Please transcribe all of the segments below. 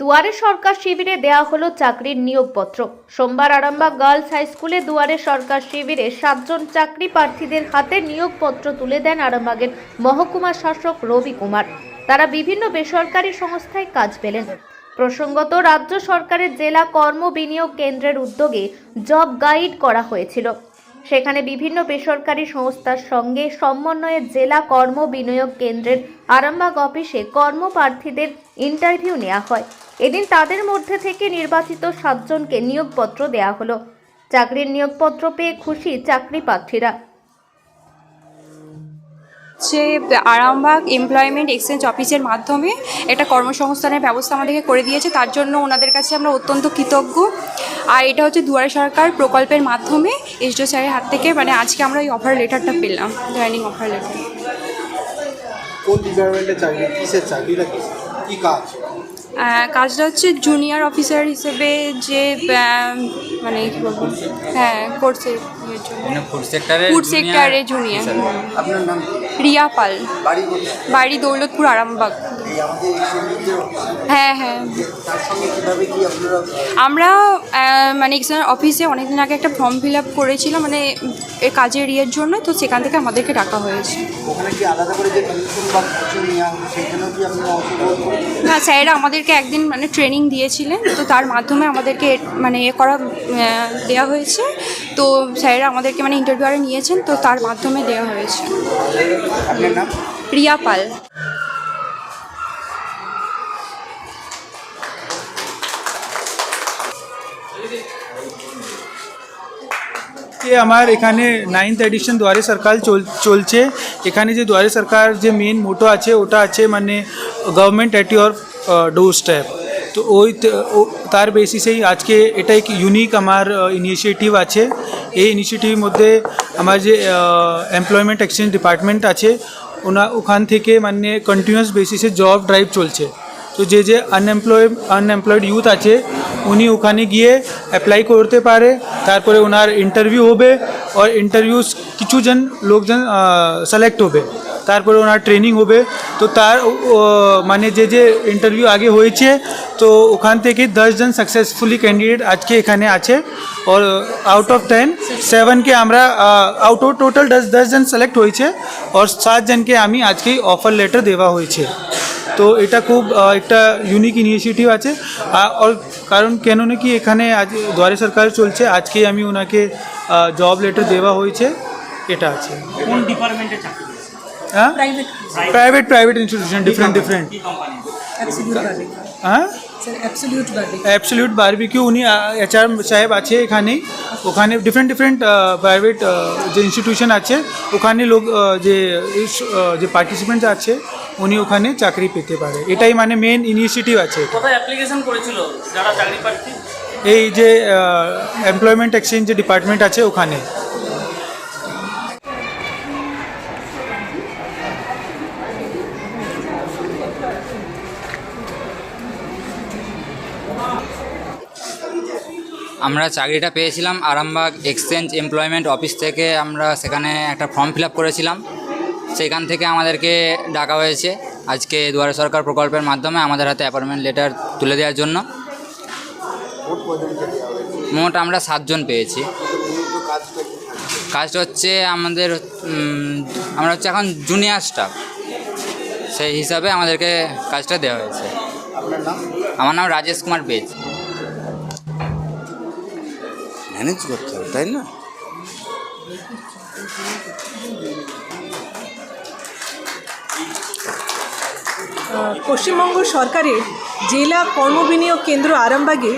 দুয়ারে সরকার শিবিরে দেয়া হলো চাকরির নিয়োগপত্র। সোমবার আরামবাগ গার্লস হাই স্কুলে দুয়ারে সরকার শিবিরে সাতজন চাকরি প্রার্থীদের হাতে নিয়োগপত্র তুলে দেন আরামবাগের মহকুমা শাসক রবি কুমার। তারা বিভিন্ন বেসরকারি সংস্থায় কাজ পেলেন। প্রসঙ্গত, রাজ্য সরকারের জেলা কর্ম বিনিয়োগ কেন্দ্রের উদ্যোগে জব গাইড করা হয়েছিল। সেখানে বিভিন্ন বেসরকারি সংস্থার সঙ্গে সমন্বয়ে জেলা কর্ম বিনিয়োগ কেন্দ্রের আরামবাগ অফিসে কর্মপ্রার্থীদের ইন্টারভিউ নেওয়া হয়। এদিন তাদের মধ্যে থেকে নির্বাচিত সাতজনকে নিয়োগপত্র দেওয়া হলো। চাকরির নিয়োগপত্র পেয়ে খুশি চাকরি প্রার্থীরা। হচ্ছে আরামবাগ এমপ্লয়মেন্ট এক্সচেঞ্জ অফিসের মাধ্যমে একটা কর্মসংস্থানের ব্যবস্থা আমাদেরকে করে দিয়েছে তার জন্য ওনাদের কাছে আমরা অত্যন্ত কৃতজ্ঞ। আর এটা হচ্ছে দুয়ারে সরকার প্রকল্পের মাধ্যমে এসডিও স্যারের হাত থেকে মানে আজকে আমরা ওই অফার লেটারটা পেলাম জয়েনিং অফার লেটার কোন ডিপার্টমেন্টে চাকরি কিসের চাকরিটা কি কি কাজ? কাজটা হচ্ছে জুনিয়র অফিসার হিসেবে যে মানে কি বলব হ্যাঁ জন্য। মানে ফুড সেক্টরে জুনিয়র আপনার নাম? কি? রিয়া পাল। বাড়ি দৌলতপুর আরামবাগ। হ্যাঁ হ্যাঁ। আমরা মানে অফিসে অনেকদিন আগে একটা ফর্ম ফিল আপ করেছিলাম মানে কাজের ইয়ের জন্য তো সেখান থেকে আমাদেরকে ডাকা হয়েছে। হ্যাঁ স্যারেরা আমাদেরকে একদিন মানে ট্রেনিং দিয়েছিলেন তো তার মাধ্যমে আমাদেরকে মানে এ করা দেওয়া হয়েছে। তো স্যারেরা আমাদেরকে মানে ইন্টারভিউয়ারে নিয়েছেন তো তার মাধ্যমে দেওয়া হয়েছে। রিয়া পাল। যে আমার এখানে নাইন্থ এডিশন দুয়ারে সরকার চল, চলছে। এখানে যে দুয়ারে সরকার যে মেন মোটো আছে, ওটা আছে মানে government at your doorstep তো ওই তার বেসিসেই আজকে এটা এক ইউনিক আমার ইনিশিয়েটিভ আছে। এই ইনিশিয়েটিভের মধ্যে আমার যে এমপ্লয়মেন্ট এক্সচেঞ্জ ডিপার্টমেন্ট আছে, ওনা, ওখান থেকে মানে কন্টিনিউয়াস বেসিসে জব ড্রাইভ চলছে। তো যে যে আনএমপ্লয় আনএমপ্লয়েড ইউথ আছে উনি ওখানে গিয়ে অ্যাপ্লাই করতে পারে তারপরে ওনার ইন্টারভিউ হবে আর ইন্টারভিউ কিছু জন লোকজন সিলেক্ট হবে তারপরে ওনার ট্রেনিং হবে তো তার ও- ও, মানে যে যে ইন্টারভিউ আগে হয়েছে তো ওখান থেকে দশজন সাকসেসফুলি ক্যান্ডিডেট আজকে এখানে আছে আর আউট অফ টেন সেভেনকে আমরা আউট অফ টোটাল দশ দশজন সিলেক্ট হয়েছে আর সাতজনকে আমি আজকেই অফার লেটার দেওয়া হয়েছে তো এটা খুব একটা ইউনিক ইনিশিয়েটিভ আছে। আর কারণ কেন নাকি এখানে আজ দুয়ারে সরকার চলছে আজকে আমি ওনাকে জব লেটার দেওয়া হয়েছে এটা আছে। কোন ডিপার্টমেন্টে চাকরি হ্যাঁ? Private private institution different different হ্যাঁ? অ্যাবসলিউট বারবিকিউ উনি এইচ আর সাহেব আছে এখানেই ওখানে ডিফারেন্ট ডিফারেন্ট প্রাইভেট যে ইনস্টিটিউশন আছে ওখানে লোক যে যে পার্টিসিপেন্ট আছে উনি ওখানে চাকরি পেতে পারে। এটাই মানে মেন ইনিশিয়েটিভ আছে কোথায় অ্যাপ্লিকেশন করেছিল? যারা চাকরি প্রার্থী? এই যে এমপ্লয়মেন্ট এক্সচেঞ্জ যে ডিপার্টমেন্ট আছে ওখানে। আমরা চাকরিটা পেয়েছিলাম আরামবাগ এক্সচেঞ্জ এমপ্লয়মেন্ট অফিস থেকে। আমরা সেখানে একটা ফর্ম ফিল আপ করেছিলাম। সেখান থেকে আমাদেরকে ডাকা হয়েছে আজকে দুয়ারে সরকার প্রকল্পের মাধ্যমে আমাদের হাতে অ্যাপয়েন্টমেন্ট লেটার তুলে দেওয়ার জন্য। মোট আমরা সাতজন পেয়েছি। কাজটা হচ্ছে আমাদের আমরা হচ্ছে এখন জুনিয়র স্টাফ সেই হিসাবে আমাদেরকে কাজটা দেওয়া হয়েছে। আমার নাম রাজেশ কুমার বেজ। ম্যানেজ করতে হবে, তাই না? পশ্চিমবঙ্গ সরকারের জেলা কর্মবিনিয়োগ কেন্দ্র আরামবাগে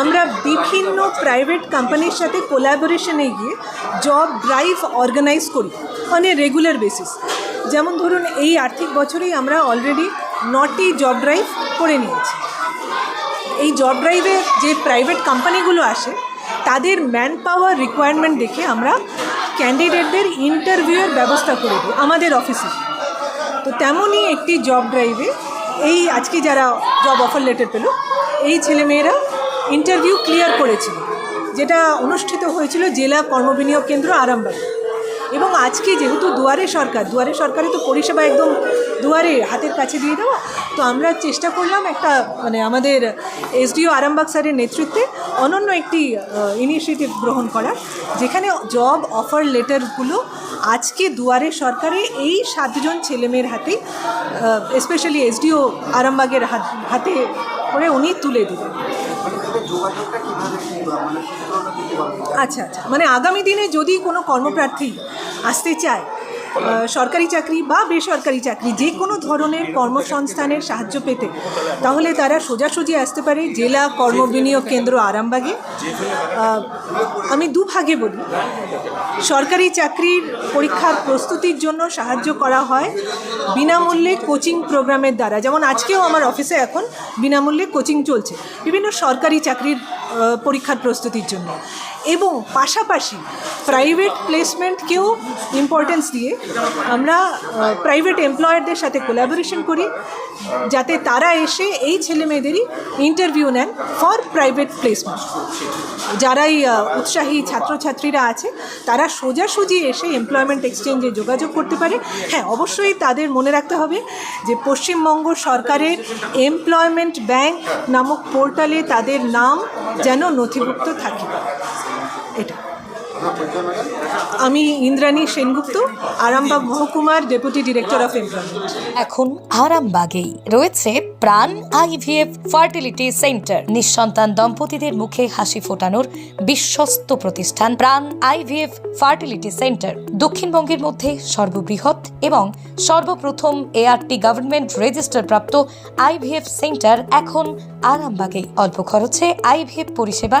আমরা বিভিন্ন প্রাইভেট কোম্পানির সাথে কোলাবোরেশনে গিয়ে জব ড্রাইভ অর্গানাইজ করি অন এ রেগুলার বেসিস যেমন ধরুন, এই আর্থিক বছরেই আমরা অলরেডি নটি জব ড্রাইভ করে নিয়েছি। এই জব ড্রাইভে যে প্রাইভেট কোম্পানিগুলো আসে, তাদের ম্যান পাওয়ার রিকোয়ারমেন্ট দেখে আমরা ক্যান্ডিডেটদের ইন্টারভিউয়ের ব্যবস্থা করে দিই আমাদের অফিসে তো তেমনই একটি জব ড্রাইভে এই আজকে যারা জব অফার লেটার পেল, এই ছেলেমেয়েরা ইন্টারভিউ ক্লিয়ার করেছিল, যেটা অনুষ্ঠিত হয়েছিল জেলা কর্মবিনিয়োগ কেন্দ্র আরামবাগ। এবং আজকে যেহেতু দুয়ারে সরকার, দুয়ারে সরকারে তো পরিষেবা একদম দুয়ারে হাতের কাছে দিয়ে দেওয়া, তো আমরা চেষ্টা করলাম একটা মানে আমাদের এসডিও আরামবাগ স্যারের নেতৃত্বে অনন্য একটি ইনিশিয়েটিভ গ্রহণ করার, যেখানে জব অফার লেটারগুলো আজকে দুয়ারে সরকারে এই সাতজন ছেলেমেয়ের হাতে স্পেশালি এসডিও আরামবাগের হাত- হাতে করে উনি তুলে দেবেন আচ্ছা আচ্ছা। মানে আগামী দিনে যদি কোনো কর্মপ্রার্থী আসতে চায় সরকারি চাকরি বা বেসরকারি চাকরি, যে কোনো ধরনের কর্মসংস্থানের সাহায্য পেতে, তাহলে তারা সোজাসুজি আসতে পারে জেলা কর্মবিনিয়োগ কেন্দ্র আরামবাগে। আমি দুভাগে বলি। সরকারি চাকরির পরীক্ষার প্রস্তুতির জন্য সাহায্য করা হয় বিনামূল্যে কোচিং প্রোগ্রামের দ্বারা। যেমন আজকেও আমার অফিসে এখন বিনামূল্যে কোচিং চলছে। বিভিন্ন সরকারি চাকরির পরীক্ষার প্রস্তুতির জন্য। এবং পাশাপাশি প্রাইভেট প্লেসমেন্টকেও ইম্পর্টেন্স দিয়ে আমরা প্রাইভেট এমপ্লয়ারদের সাথে কোলাবোরেশন করি, যাতে তারা এসে এই ছেলে মেয়েদেরই ইন্টারভিউ নেন ফর প্রাইভেট প্লেসমেন্ট যারাই উৎসাহী ছাত্রছাত্রীরা আছে, তারা সোজাসুজি এসে এমপ্লয়মেন্ট এক্সচেঞ্জে যোগাযোগ করতে পারে। হ্যাঁ অবশ্যই তাদের মনে রাখতে হবে যে পশ্চিমবঙ্গ সরকারের এমপ্লয়মেন্ট ব্যাংক নামক পোর্টালে তাদের নাম যেন নথিভুক্ত থাকে এটা। আমি ইন্দ্রাণী সেনগুপ্ত, আরামবাগ মহকুমার ডেপুটি ডিরেক্টর অফ এমপ্লয়মেন্ট। এখন আরামবাগেই রয়েছে প্রাণ আইভিএফ ফার্টিলিটি সেন্টার। নিঃসন্তান দম্পতিদের মুখে হাসি ফোটানোর বিশ্বস্ত প্রতিষ্ঠান প্রাণ আইভিএফ ফার্টিলিটি সেন্টার। দক্ষিণবঙ্গের মধ্যে সর্ববৃহৎ এবং সর্বপ্রথম এআরটি গভর্নমেন্ট রেজিস্টার প্রাপ্ত আইভিএফ সেন্টার এখন আরামবাগেই। অল্প খরচে আইভিএফ পরিষেবা